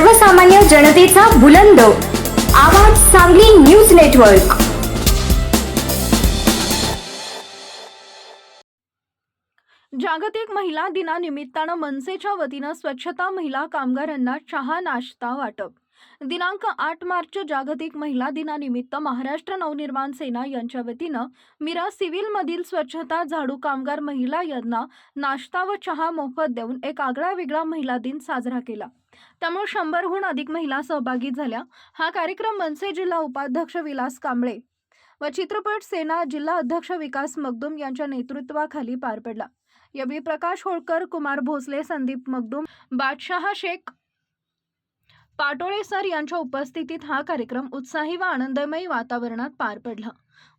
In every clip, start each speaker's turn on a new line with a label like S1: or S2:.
S1: सर्वसामान्य जनतेचा बुलंद. आवाज सांगली न्यूज नेटवर्क.
S2: जागतिक महिला दिनानिमित्तानं मनसेच्या वतीनं स्वच्छता महिला कामगारांना चहा नाश्ता वाटप. दिनांक आठ मार्च जागतिक महिला दिनानिमित्त महाराष्ट्र नवनिर्माण सेना यांच्या वतीनं मीरा सिव्हिलमधील स्वच्छता झाडू कामगार महिला यांना नाश्ता व चहा मोफत देऊन एक आगळा वेगळा महिला दिन साजरा केला. त्यामुळे शंभरहून अधिक महिला सहभागी झाल्या. हा कार्यक्रम मनसे जिल्हा उपाध्यक्ष विलास कांबळे व चित्रपट सेना जिल्हा अध्यक्ष विकास मगदुम यांच्या नेतृत्वाखाली पार पडला. यावेळी प्रकाश होळकर कुमार भोसले संदीप मगदुम बादशहा शेख पाटोळे सर यांच्या उपस्थितीत हा कार्यक्रम उत्साही व आनंदमयी वातावरणात पार पडला.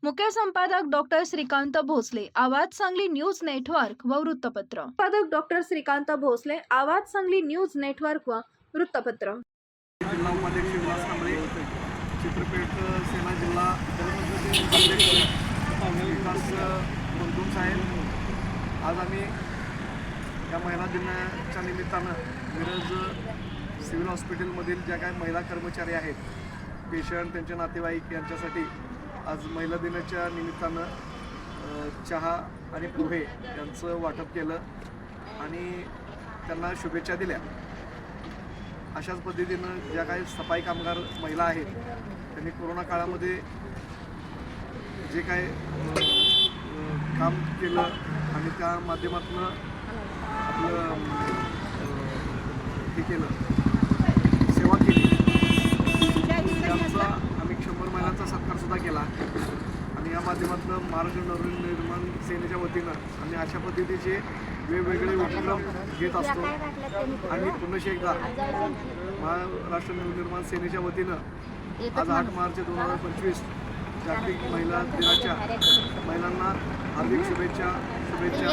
S2: मुख्य संपादक डॉक्टर श्रीकांत भोसले आवाज सांगली न्यूज नेटवर्क व वृत्तपत्र. संपादक डॉक्टर श्रीकांत भोसले आवाज सांगली न्यूज नेटवर्क व वृत्तपत्र.
S3: जिल्हा उपाध्यक्ष विलास कांबळे चित्रपट सेना जिल्हा विकास मंदूम साहेब. आज आम्ही या महिला दिनाच्या निमित्तानं मिरज सिव्हिल हॉस्पिटलमधील ज्या काही महिला कर्मचारी आहेत पेशंट त्यांचे नातेवाईक यांच्यासाठी आज महिला दिनाच्या निमित्तानं चहा आणि पोहे यांचं वाटप केलं आणि त्यांना शुभेच्छा दिल्या. अशाच पद्धतीनं ज्या काही सफाई कामगार महिला आहेत त्यांनी कोरोना काळामध्ये जे काय काम केलं आणि त्या माध्यमातून आपलं हे केलं. या माध्यमातून महाराष्ट्र नवनिर्माण सेनेच्या वतीनं आम्ही अशा पद्धतीचे वेगवेगळे उपक्रम घेत असतो. आणि पुन्हा एकदा महाराष्ट्र नवनिर्माण सेनेच्या वतीनं आज आठ मार्च दोन हजार पंचवीस जागतिक महिला दिनाच्या महिलांना हार्दिक शुभेच्छा शुभेच्छा.